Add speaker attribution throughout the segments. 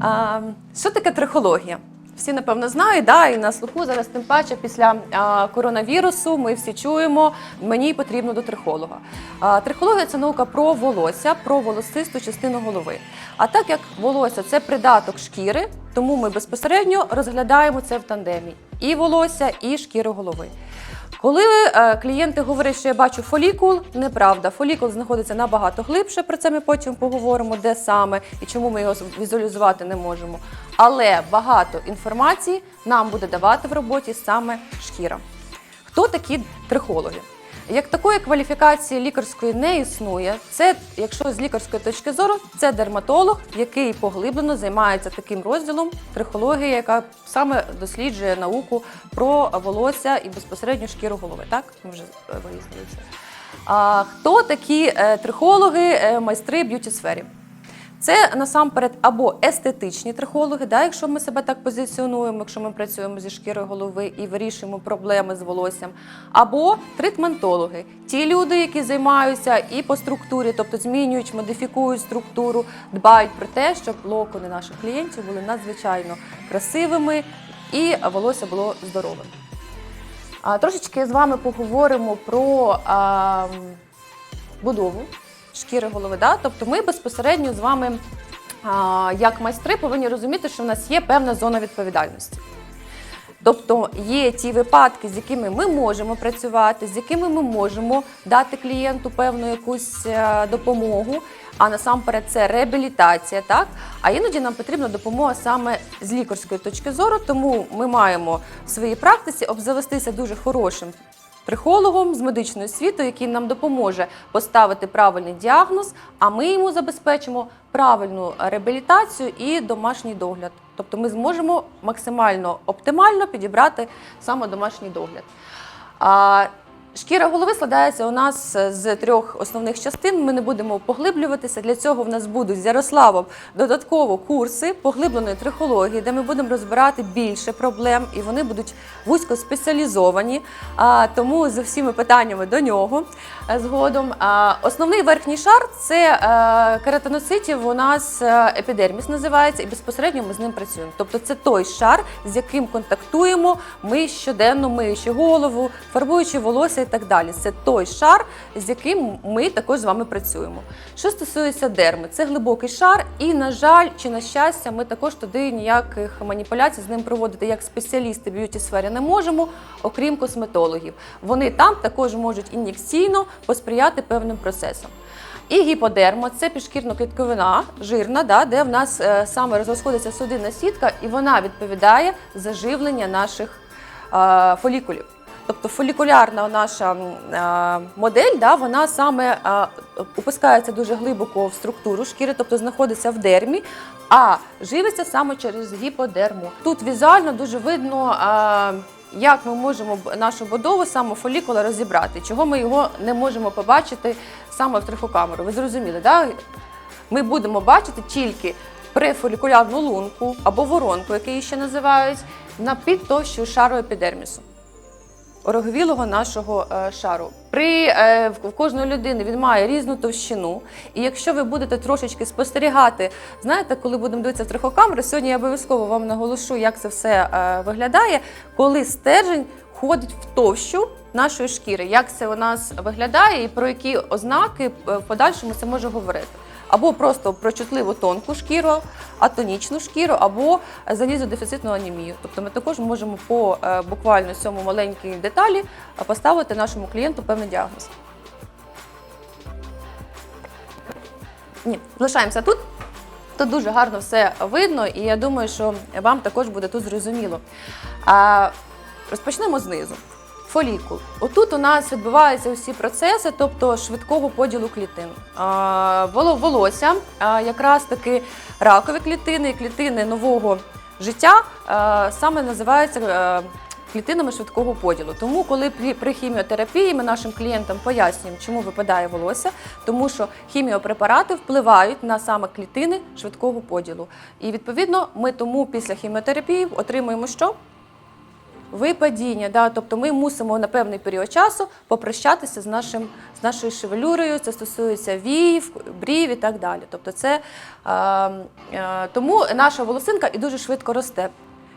Speaker 1: А, що таке трихологія? Всі напевно знають, да, і на слуху зараз тим паче після а, коронавірусу ми всі чуємо, мені потрібно до трихолога. А, трихологія це наука про волосся, про волосисту частину голови. А так як волосся це придаток шкіри, тому ми безпосередньо розглядаємо це в тандемі і волосся, і шкіру голови. Коли е, клієнти говорять, що я бачу фолікул, неправда. Фолікул знаходиться набагато глибше. Про це ми потім поговоримо, де саме і чому ми його візуалізувати не можемо. Але багато інформації нам буде давати в роботі саме шкіра. Хто такі трихологи? Як такої кваліфікації лікарської не існує, це, якщо з лікарської точки зору, це дерматолог, який поглиблено займається таким розділом трихологія, яка саме досліджує науку про волосся і безпосередньо шкіру голови. Так ми вже е, вияснили це. А хто такі е, трихологи, е, майстри б'юті сфері? Це насамперед або естетичні трихологи, да, якщо ми себе так позиціонуємо, якщо ми працюємо зі шкірою голови і вирішуємо проблеми з волоссям, або тритментологи, ті люди, які займаються і по структурі, тобто змінюють, модифікують структуру, дбають про те, щоб локони наших клієнтів були надзвичайно красивими і волосся було здоровим. Трошечки з вами поговоримо про а, будову шкіри голови. Да? Тобто ми безпосередньо з вами, як майстри, повинні розуміти, що в нас є певна зона відповідальності. Тобто є ті випадки, з якими ми можемо працювати, з якими ми можемо дати клієнту певну якусь е, допомогу. А насамперед це реабілітація, так а іноді нам потрібна допомога саме з лікарської точки зору. Тому ми маємо в своїй практиці обзавестися дуже хорошим трихологом з медичною освітою, який нам допоможе поставити правильний діагноз, а ми йому забезпечимо правильну реабілітацію і домашній догляд. Тобто ми зможемо максимально оптимально підібрати саме домашній догляд. Шкіра голови складається у нас з трьох основних частин. Ми не будемо поглиблюватися. Для цього в нас будуть з Ярославом додатково курси поглибленої трихології, де ми будемо розбирати більше проблем, і вони будуть вузько спеціалізовані. Тому з усіма питаннями до нього е, згодом. Основний верхній шар це е, кератиноцитів. У нас е, епідерміс називається, і безпосередньо ми з ним працюємо. Тобто, це той шар, з яким контактуємо ми щоденно, миючи голову, фарбуючи волосся і так далі. Це той шар, з яким ми також з вами працюємо. Що стосується дерми, це глибокий шар, і, на жаль, чи на щастя, ми також туди ніяких маніпуляцій з ним проводити як спеціалісти б'юті сфері не можемо, окрім косметологів. Вони там також можуть ін'єкційно посприяти певним процесам. І гіподерма це підшкірно-клітковина, жирна, да, де в нас е, саме розходиться судинна сітка, і вона відповідає за живлення наших е, фолікулів. Тобто фолікулярна наша е, модель, да, вона саме е, опускається дуже глибоко в структуру шкіри, тобто знаходиться в дермі, а живиться саме через гіподерму. Тут візуально дуже видно. е, як ми можемо нашу будову саме фолікула розібрати, чого ми його не можемо побачити саме в трихокамеру. Ви зрозуміли, да? Ми будемо бачити тільки префолікулярну лунку або воронку, як її ще називають, на підтовщу шару епідермісу ороговілого нашого е, шару. При е, в кожної людини він має різну товщину. І якщо ви будете трошечки спостерігати, знаєте, коли будемо дивитися в трихокамери, сьогодні я обов'язково вам наголошу, як це все е, виглядає, коли стержень входить в товщу нашої шкіри, як це у нас виглядає, і про які ознаки в подальшому це може говорити. Або просто про чутливу тонку шкіру, атонічну шкіру, або залізодефіцитну анемію. Тобто ми також можемо по е, буквально цьому маленькій деталі е, поставити нашому клієнту певний діагноз. Ні, залишаємося тут. Тут дуже гарно все видно, і я думаю, що вам також буде тут зрозуміло. А, розпочнемо знизу. Фолікул. Отут у нас відбуваються усі процеси, тобто швидкого поділу клітин. Волосся, якраз таки ракові клітини, і клітини нового життя саме називаються клітинами швидкого поділу. Тому, коли при, при хіміотерапії ми нашим клієнтам пояснюємо, чому випадає волосся, тому що хіміопрепарати впливають на саме клітини швидкого поділу. І відповідно ми тому після хіміотерапії отримуємо що? Випадіння. Да? Тобто ми мусимо на певний період часу попрощатися з, нашим, з нашою шевелюрою, це стосується віїв, брів і так далі. Тобто це, е, е, тому наша волосинка і дуже швидко росте.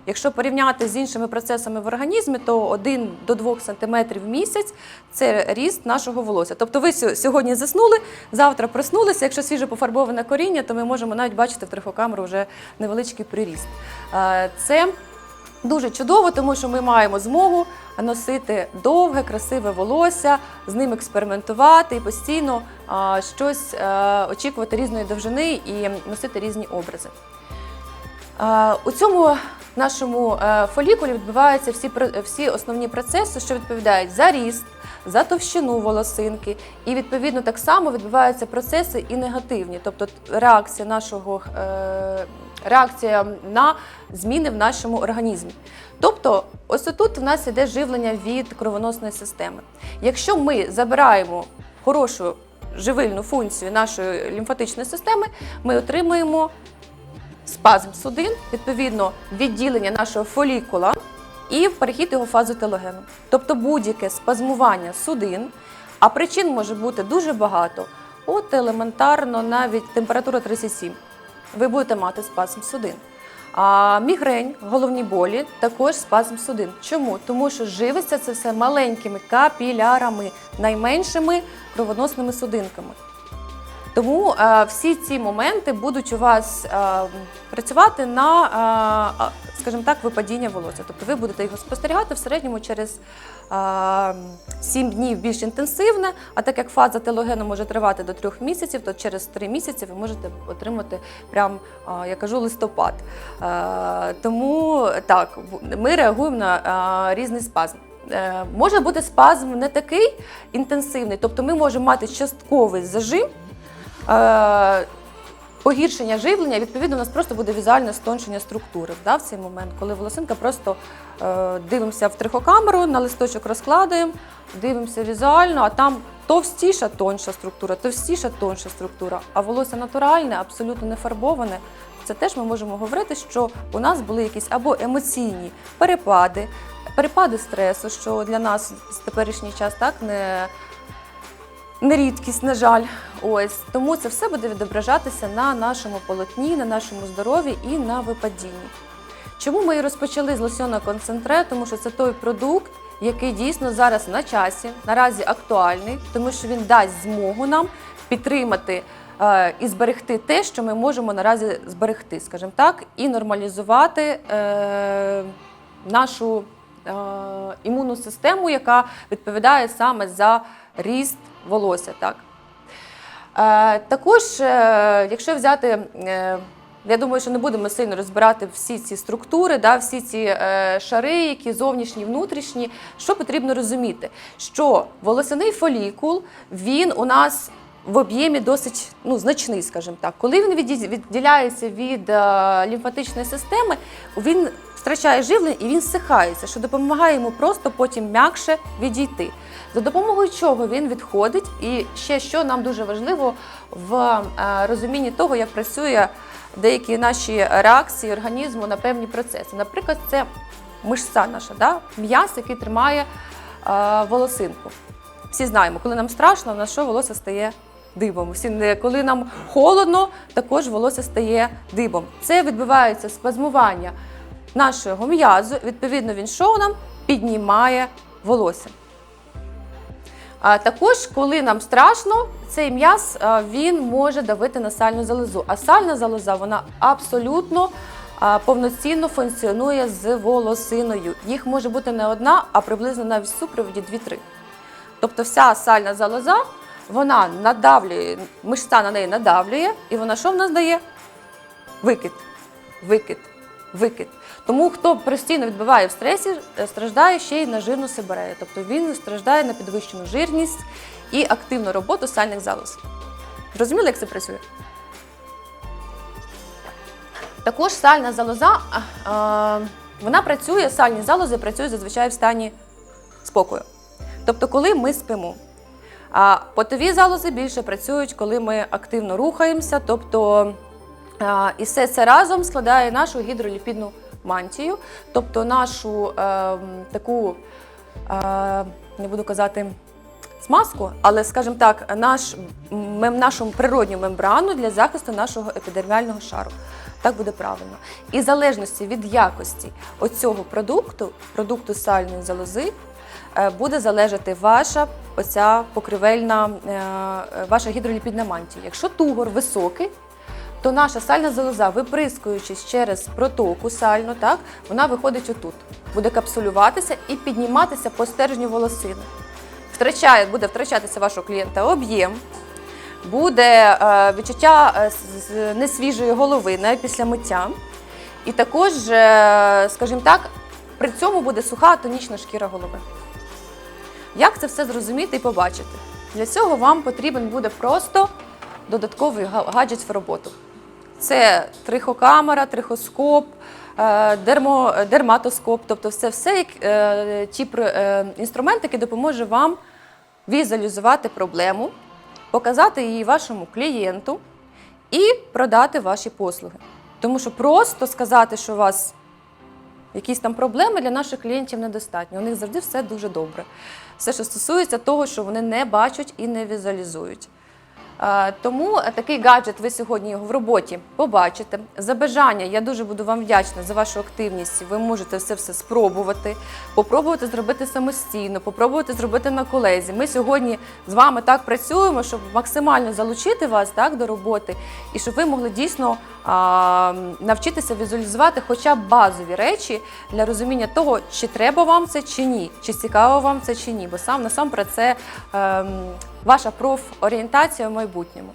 Speaker 1: Якщо порівняти з іншими процесами в організмі, то 1 до 2 см в місяць це ріст нашого волосся. Тобто ви сьогодні заснули, завтра проснулися. Якщо свіже пофарбоване коріння, то ми можемо навіть бачити в трихокамеру вже невеличкий приріст. Це Дуже чудово, тому що ми маємо змогу носити довге, красиве волосся, з ним експериментувати і постійно а, щось е, очікувати різної довжини і носити різні образи. Е, У цьому нашому е, фолікулі відбуваються всі, всі основні процеси, що відповідають за ріст, за товщину волосинки, і відповідно так само відбуваються процеси і негативні, тобто реакція нашого е, реакція на зміни в нашому організмі. Тобто, ось тут у нас іде живлення від кровоносної системи. Якщо ми забираємо хорошу живильну функцію нашої лімфатичної системи, ми отримуємо спазм судин, відповідно, відділення нашого фолікула і перехід його в фазу телогену. Тобто будь-яке спазмування судин, а причин може бути дуже багато. От елементарно навіть температура 37. Ви будете мати спазм судин. А мігрень, головні болі, також спазм судин. Чому? Тому що живиться це все маленькими капілярами, найменшими кровоносними судинками. Тому е, всі ці моменти будуть у вас е, працювати на, е, скажімо так, випадіння волосся. Тобто ви будете його спостерігати в середньому через е, 7 днів більш інтенсивне, а так як фаза телогену може тривати до 3 місяців, то через 3 місяці ви можете отримати прям, е, я кажу, листопад. Е, тому так, ми реагуємо на е, різний спазм. Е, Може бути спазм не такий інтенсивний, тобто ми можемо мати частковий зажим, е, погіршення живлення, відповідно, у нас просто буде візуальне стоншення структури да, в цей момент, коли волосинка просто е, дивимося в трихокамеру, на листочок розкладаємо, дивимося візуально, а там товстіша тонша структура, товстіша тонша структура, а волосся натуральне, абсолютно не фарбоване. Це теж ми можемо говорити, що у нас були якісь або емоційні перепади, перепади стресу, що для нас в теперішній час так не не рідкість, на жаль. Ось тому це все буде відображатися на нашому полотні, на нашому здоров'ї і на випадінні. Чому ми і розпочали з лосьона концентре? Тому що це той продукт, який дійсно зараз на часі, наразі актуальний, тому що він дасть змогу нам підтримати е, і зберегти те, що ми можемо наразі зберегти, скажімо так, і нормалізувати е, нашу е, імунну систему, яка відповідає саме за ріст волосся. Так? Е, також, е, якщо взяти, е, я думаю, що не будемо сильно розбирати всі ці структури, да, всі ці шари, які зовнішні, внутрішні, що потрібно розуміти, що волосяний фолікул, він у нас в об'ємі досить ну, значний, скажімо так. Коли він відді- відділяється від е, лімфатичної системи, він втрачає живлення і він зсихається, що допомагає йому просто потім м'якше відійти. За допомогою чого він відходить, і ще що нам дуже важливо в е, розумінні того, як працює деякі наші реакції організму на певні процеси. Наприклад, це мишця наша, да? м'яз, який тримає е, волосинку. Всі знаємо, коли нам страшно, на що волосся стає дибом. Коли нам холодно, також волосся стає дибом. Це відбувається спазмування нашого м'язу. Відповідно, він що нам піднімає волосся. А також, коли нам страшно, цей м'яз він може давити на сальну залозу. А сальна залоза вона абсолютно повноцінно функціонує з волосиною. Їх може бути не одна, а приблизно навіть в супроводі 2-3. Тобто вся сальна залоза вона надавлює, мишця на неї надавлює, і вона що в нас дає? Викид, викид, викид. Тому хто постійно відбиває в стресі, е, страждає ще й на жирну сибирею. Тобто він страждає на підвищену жирність і активну роботу сальних залоз. Розуміли, як це працює? Також сальна залоза, вона працює, сальні залози працюють зазвичай в стані спокою. Тобто, коли ми спимо. А потові залози більше працюють, коли ми активно рухаємося, тобто і все це разом складає нашу гідроліпідну мантію, тобто нашу е, таку, е, не буду казати, смазку, але, скажімо так, наш, мем, нашу природню мембрану для захисту нашого епідерміального шару. Так буде правильно. І в залежності від якості оцього продукту, продукту сальної залози, буде залежати ваша оця покривельна, е, ваша гідроліпідна мантія. Якщо тугор високий, то наша сальна залоза, виприскуючись через протоку сальну, так, вона виходить отут, буде капсулюватися і підніматися по стержню волосини. Втрачає, буде втрачатися вашого клієнта об'єм, буде е, відчуття е, несвіжої голови навіть після миття. І також, е, скажімо так, при цьому буде суха тонічна шкіра голови. Як це все зрозуміти і побачити? Для цього вам потрібен буде просто додатковий гаджет в роботу. Це трихокамера, трихоскоп, е, дермо, дерматоскоп, тобто все, все е, ті е, інструменти, які допоможуть вам візуалізувати проблему, показати її вашому клієнту і продати ваші послуги. Тому що просто сказати, що у вас якісь там проблеми для наших клієнтів недостатньо. У них завжди все дуже добре. Все, що стосується того, що вони не бачать і не візуалізують. Тому такий гаджет ви сьогодні його в роботі побачите. За бажання я дуже буду вам вдячна за вашу активність. Ви можете все все спробувати, попробувати зробити самостійно, попробувати зробити на колезі. Ми сьогодні з вами так працюємо, щоб максимально залучити вас так до роботи, і щоб ви могли дійсно а, навчитися візуалізувати хоча б базові речі для розуміння того, чи треба вам це чи ні, чи цікаво вам це чи ні. Бо сам насамперед це ем, ваша профорієнтація в майбутньому.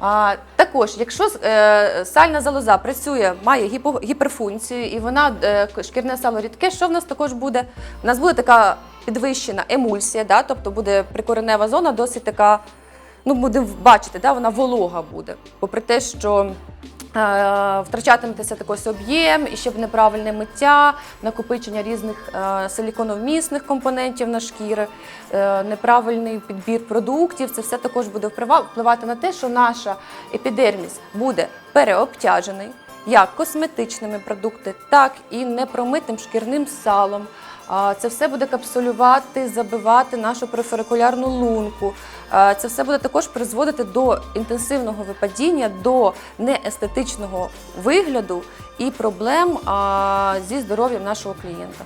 Speaker 1: А, також, якщо е, сальна залоза працює, має гіпо, гіперфункцію і вона е, шкірне сало рідке, що в нас також буде? У нас буде така підвищена емульсія, да? тобто буде прикоренева зона досить така, ну будемо бачити, да? вона волога буде. Попри те, що втрачатиметься також об'єм, і ще неправильне миття, накопичення різних е, силіконовмісних компонентів на шкіри, е, неправильний підбір продуктів. Це все також буде вплива- впливати на те, що наша епідерміс буде переобтяжений як косметичними продуктами, так і непромитим шкірним салом. Це все буде капсулювати, забивати нашу периферикулярну лунку. Це все буде також призводити до інтенсивного випадіння, до неестетичного вигляду і проблем зі здоров'ям нашого клієнта.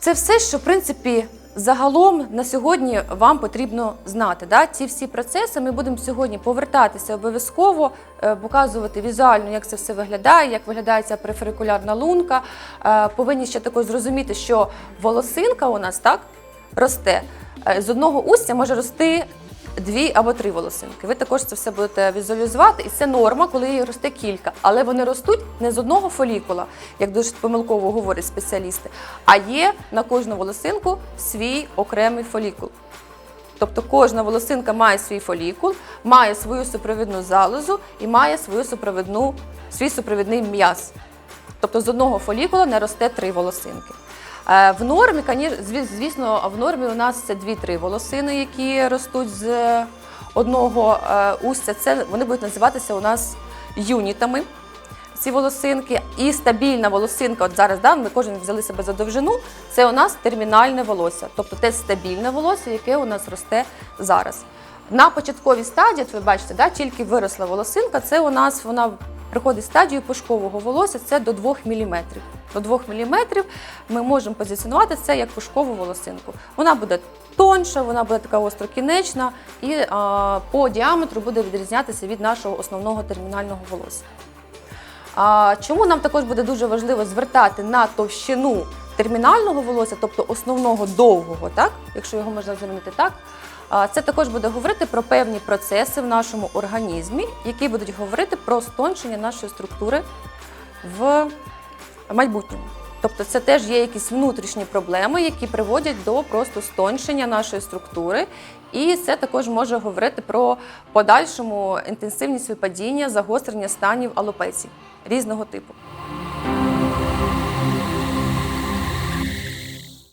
Speaker 1: Це все, що в принципі загалом на сьогодні вам потрібно знати. Да? Ці всі процеси ми будемо сьогодні повертатися обов'язково, е, показувати візуально, як це все виглядає, як виглядає ця преферикулярна лунка. Е, Повинні ще також зрозуміти, що волосинка у нас так росте. Е, З одного устя може рости дві або три волосинки. Ви також це все будете візуалізувати, і це норма, коли їх росте кілька. Але вони ростуть не з одного фолікула, як дуже помилково говорять спеціалісти, а є на кожну волосинку свій окремий фолікул. Тобто кожна волосинка має свій фолікул, має свою супровідну залозу і має свою супровідну, свій супровідний м'яз. Тобто з одного фолікула не росте три волосинки. Е, В нормі, звісно, в нормі у нас це дві-три волосини, які ростуть з одного е, устя. Це вони будуть називатися у нас юнітами. Ці волосинки і стабільна волосинка. От зараз да, ми кожен взяли себе за довжину. Це у нас термінальне волосся, тобто те стабільне волосся, яке у нас росте зараз. На початковій стадії, от ви бачите, да, тільки виросла волосинка, це у нас вона приходить стадію пушкового волосся, це до 2 мм. До 2 мм ми можемо позиціонувати це як пушкову волосинку. Вона буде тонша, вона буде така острокінечна і а, по діаметру буде відрізнятися від нашого основного термінального волосся. А, чому нам також буде дуже важливо звертати на товщину термінального волосся, тобто основного довгого, так? якщо його можна замінити так, це також буде говорити про певні процеси в нашому організмі, які будуть говорити про стончення нашої структури в майбутньому. Тобто це теж є якісь внутрішні проблеми, які приводять до просто стоншення нашої структури. І це також може говорити про подальшому інтенсивність випадіння, загострення станів алопеції різного типу.